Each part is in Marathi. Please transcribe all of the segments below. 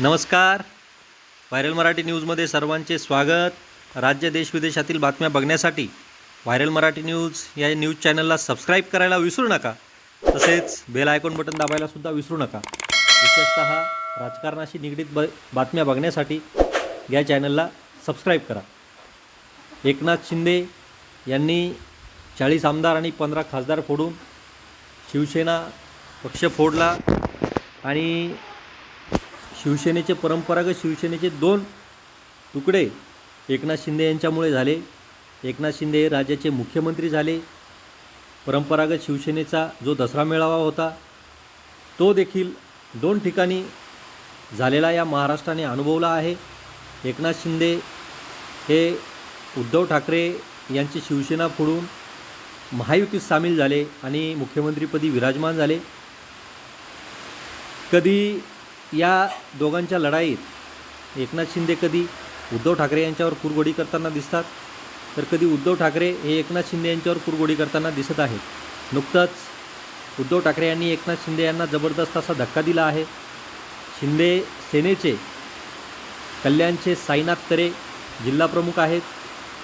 नमस्कार. व्हायरल मराठी न्यूजमध्ये सर्वांचे स्वागत. राज्य देश विदेशातील बातम्या बघण्यासाठी व्हायरल मराठी न्यूज या न्यूज चॅनलला सबस्क्राईब करायला विसरू नका. तसेच बेल आयकॉन बटन दाबायला सुद्धा विसरू नका. विशेषतः राजकारणाशी निगडीत ब बातम्या बघण्यासाठी या चॅनलला सबस्क्राईब करा. एकनाथ शिंदे यांनी चाळीस आमदार आणि पंधरा खासदार फोडून शिवसेना पक्ष फोडला आणि शिवसेनेचे परंपरागत शिवसेनेचे दोन तुकडे एकनाथ शिंदे यांच्यामुळे झाले. एकनाथ शिंदे हे राज्याचे मुख्यमंत्री झाले. परंपरागत शिवसेनेचा जो दसरा मेळावा होता तो देखील दोन ठिकाणी झालेला या महाराष्ट्राने अनुभवला आहे. एकनाथ शिंदे हे उद्धव ठाकरे यांची शिवसेना फोडून महायुतीत सामील झाले आणि मुख्यमंत्रीपदी विराजमान झाले. कधी या दोघांच्या लढाईत एकनाथ शिंदे कधी उद्धव ठाकरे यांच्यावर कुरगोडी करताना दिसतात तर कधी उद्धव ठाकरे हे एकनाथ शिंदे यांच्यावर कुरगोडी करताना दिसत आहेत. नुकतंच उद्धव ठाकरे यांनी एकनाथ शिंदे यांना जबरदस्त असा धक्का दिला आहे. शिंदे सेनेचे कल्याणचे साईनाथ तरे जिल्हाप्रमुख आहेत.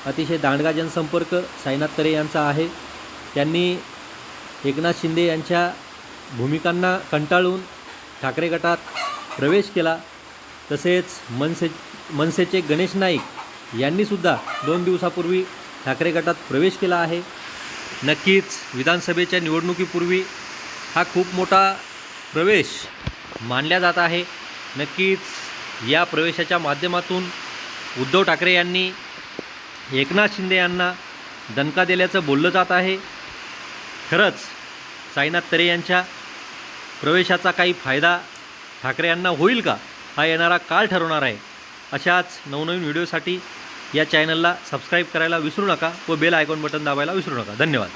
अतिशय दांडगा जनसंपर्क साईनाथ तरे यांचा आहे. त्यांनी एकनाथ शिंदे यांच्या भूमिकांना कंटाळून ठाकरे गटात प्रवेश केला. तसेच मनसे मनसेचे गणेश नाईक यांनीसुद्धा दोन दिवसापूर्वी ठाकरे गटात प्रवेश केला आहे. नक्कीच विधानसभेच्या निवडणुकीपूर्वी हा खूप मोठा प्रवेश मानला जात आहे. नक्कीच या प्रवेशाच्या माध्यमातून उद्धव ठाकरे यांनी एकनाथ शिंदे यांना दणका दिल्याचं बोललं जात आहे. खरंच साईनाथ तरे यांच्या प्रवेशाचा काही फायदा ठाकरे यांना होईल का? हा येणारा काळ ठरवणार आहे. अशाच नवनवीन व्हिडिओसाठी या चॅनलला सबस्क्राईब करायला विसरू नका व बेल आयकॉन बटन दाबायला विसरू नका. धन्यवाद.